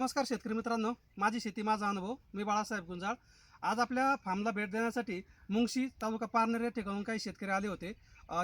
नमस्कार शेतकरी मित्रांनो. माझी शेती माझा अनुभव. मी बाळासाहेब गुंजाळ. आज आपल्या फार्मला भेट देण्यासाठी मुंगशी तालुका पारनेर या ठिकाणून काही शेतकरी आले होते.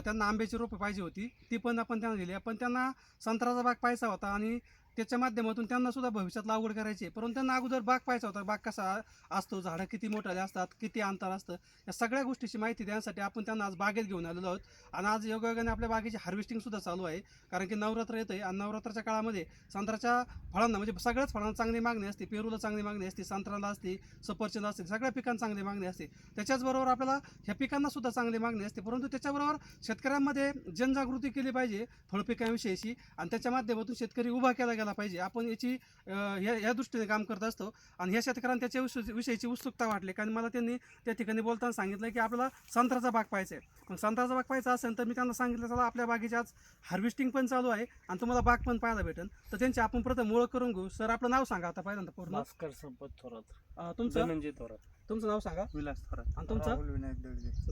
त्यांना आंब्याची रोपं पाहिजे होती. ती पण आपण त्यांना दिली. पण त्यांना संत्र्याचा बाग पाहायचा होता आणि त्याच्या माध्यमातून त्यांना सुद्धा भविष्यात लागवड करायची आहे. परंतु त्यांना अगोदर बाग पाहायचा होता. बाग कसा असतो झाडं किती मोठाले असतात किती अंतर असतं या सगळ्या गोष्टीची माहिती देण्यासाठी आपण त्यांना आज बागेत घेऊन आलेलो आहोत. आणि आज योगायोगाने आपल्या बागेची हार्वेस्टिंग सुद्धा चालू आहे. कारण की नवरात्र येतं आहे आणि नवरात्राच्या काळामध्ये संत्र्याच्या फळांना म्हणजे सगळ्याच फळांना चांगली मागणी असते. पेरूला चांगली मागणी असते संत्र्याला असते सफरचंद असते सगळ्या पिकांना चांगली मागणी असते. त्याच्याचबरोबर आपल्याला ह्या पिकांना सुद्धा चांगली मागणी असते. परंतु त्याच्याबरोबर शेतकऱ्यांमध्ये जनजागृती केली पाहिजे फळपिकांविषयीची आणि त्याच्या माध्यमातून शेतकरी उभा केला गेला पाहिजे. आपण याची ह्या ह्या दृष्टीने काम करत असतो आणि ह्या शेतकऱ्यांना त्याच्या विषयी- विषयीची उत्सुकता वाटली. कारण मला त्यांनी त्या ठिकाणी बोलताना सांगितलं की आपल्याला संत्र्याचा बाग पाहायचा आहे. मग संत्र्याचा बाग पाहायचा असेल तर मी त्यांना सांगितलं चला आपल्या बागेची आज हार्वेस्टिंग पण चालू आहे आणि तुम्हाला बाग पण पाहायला भेटेल. तर त्यांची आपण प्रथम ओळख करून घेऊ. सर आपलं नाव सांगा आता पहिल्यांदा पूर्ण. भास्कर संपत थोरात. अं, तुमचं? धनंजय थोरात. तुमचं नाव सांगा. विलास थोरात. आणि तुमचं? राहुल विनायक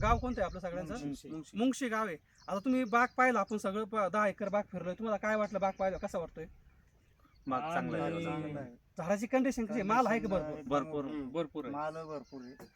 गाव कोणतं आहे आपलं सगळ्यांचं? मुंगशी. मुंगशी गाव आहे. आता तुम्ही बाग पाहिला आपण सगळं प- दहा एकर बाग फिरलोय. तुम्हाला काय वाटलं बाग पाहिलं कसा वाटतोय? माग चांगला आहे. माल चांगला आहे. झाडाची कंडिशन कशी आहे? माल आहे का भरपूर भरपूर भरपूर आहे माल भरपूर आहे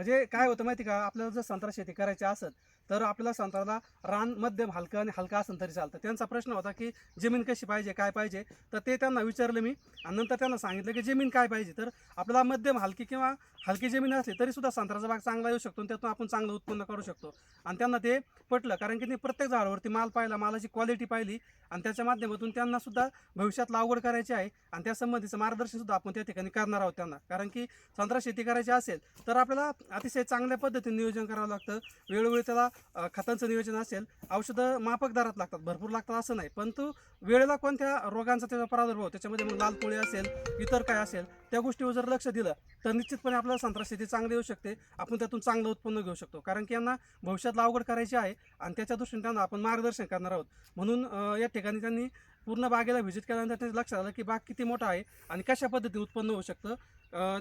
म्हणजे काय होतं माहिती का आपल्याला जर संत्रा शेती करायची असेल तर आपल्याला संत्र्याला रान मध्यम हलकं आणि हलका असेल तरी चालतं. त्यांचा प्रश्न होता की जमीन कशी पाहिजे काय पाहिजे? तर ते त्यांना विचारलं मी. आणि नंतर त्यांना सांगितलं की जमीन काय पाहिजे? तर आपल्याला मध्यम हलकी किंवा हलकी जमीन असली तरी सुद्धा संत्र्याचा भाग चांगला येऊ शकतो आणि त्यातून आपण चांगलं उत्पन्न करू शकतो. आणि त्यांना ते पटलं कारण की ते प्रत्येक झाडावरती माल पाहिला मालाची क्वालिटी पाहिली आणि त्याच्या माध्यमातून त्यांना सुद्धा भविष्यात लागवड करायची आहे आणि त्या संबंधीचं मार्गदर्शन सुद्धा आपण त्या ठिकाणी करणार आहोत त्यांना. कारण की संत्रा शेती करायची असेल तर आपल्याला अतिशय चांगल्या पद्धतीने नियोजन करावं लागतं. वेळोवेळी त्याला खतांचं नियोजन असेल औषधं मापक दरात लागतात. भरपूर लागतात असं नाही. परंतु वेळेला कोणत्या रोगांचा त्याचा प्रादुर्भाव त्याच्यामध्ये मग लाल पोळी असेल इतर काय असेल त्या गोष्टीवर जर लक्ष दिलं तर निश्चितपणे आपल्याला संत्रा शेती चांगली येऊ शकते. आपण त्यातून चांगलं उत्पन्न घेऊ शकतो. कारण की यांना भविष्यात अवघड करायची आहे आणि त्याच्या दृष्टीने त्यांना आपण मार्गदर्शन करणार आहोत. म्हणून या ठिकाणी त्यांनी पूर्ण बागेला व्हिजिट केल्यानंतर त्यांनी लक्षात आलं की बाग किती मोठा आहे आणि कशा पद्धतीने उत्पन्न होऊ शकतं.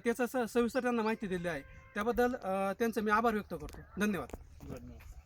त्याचं स सविस्तर त्यांना माहिती दिली आहे. त्याबद्दल त्यांचं मी आभार व्यक्त करतो. धन्यवाद. धन्यवाद.